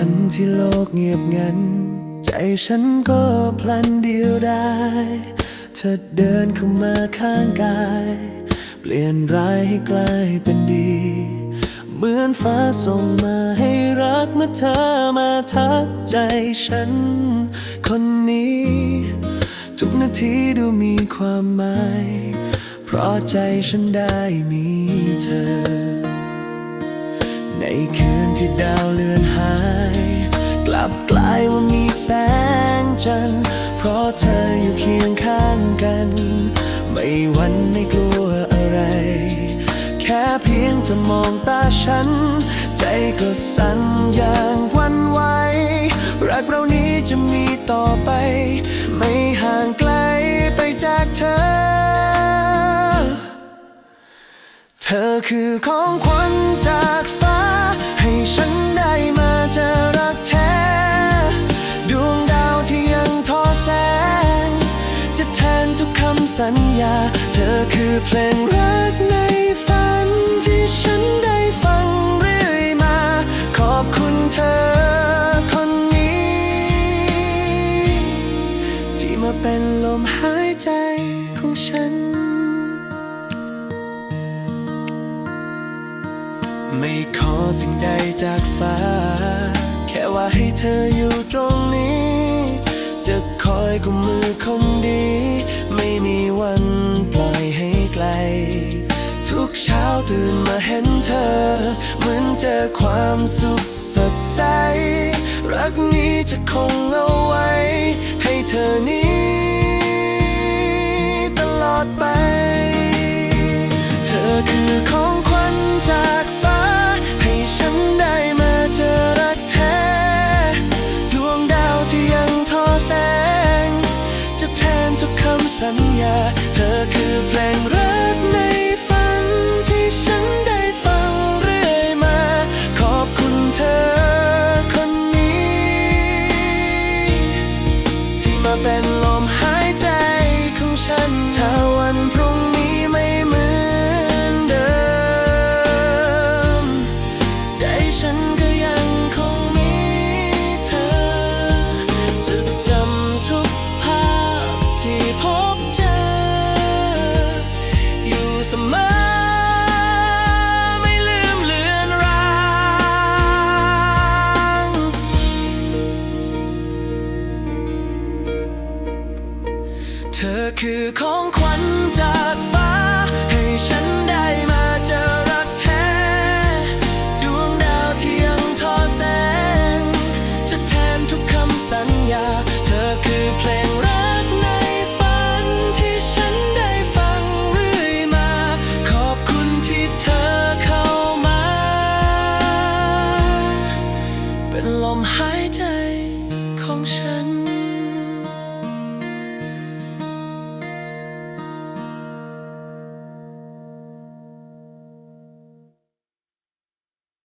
วันที่โลกเงียบงัน ใจฉันก็พลันเดียวได้เธอเดินเข้ามาข้างกาย เปลี่ยนร้ายให้กลายเป็นดี เหมือนฟ้าส่งมาให้รักเมื่อเธอมาทักใจฉัน คนนี้ ทุกนาทีดูมีความหมาย เพราะใจฉันได้มีเธอ ในคืนที่ดาวเลือน บกลายว่ามีแสงจันทร์เพราะเธออยู่เคียงข้างกัน ไม่วันไม่กลัวอะไร แค่เพียงจะมองตาฉัน ใจก็สั่นอย่างวันไหวรักเรานี้จะมีต่อไป ไม่ห่างไกลไปจากเธอ เธอคือของขวัญจากฟ้าให้ฉัน สัญญา เธอคือเพลงรักในฝันที่ฉันได้ฟังเรื่อยมา ขอบคุณเธอคนนี้ ที่มาเป็นลมหายใจของฉัน ไม่ขอสิ่งใดจากฟ้า แค่ว่าให้เธออยู่ตรงนี้ จะคอยกุมมือคนดี เช้าตื่นมาเห็นเธอ เหมือนเจอความสุขสดใส รักนี้จะคงเอาไว้ ให้เธอนี้ตลอดไป เธอคือของขวัญจากฟ้า ให้ฉันได้มาเจอรักแท้ ดวงดาวที่ยังทอแสง จะแทนทุกคำสัญญา เธอคือเพลงรักในฝัน เป็นลมหายใจของฉันถ้าวันพ เธอคือของขวัญจากฟ้า ให้ฉันได้มาเจอรักแท้ ดวงดาวที่ยังทอแสง จะแทนทุกคำสัญญา เธอคือเพลงรักในฝันที่ฉันได้ฟังเรื่อยมา ขอบคุณที่เธอเข้ามา เป็นลมหายใจของฉัน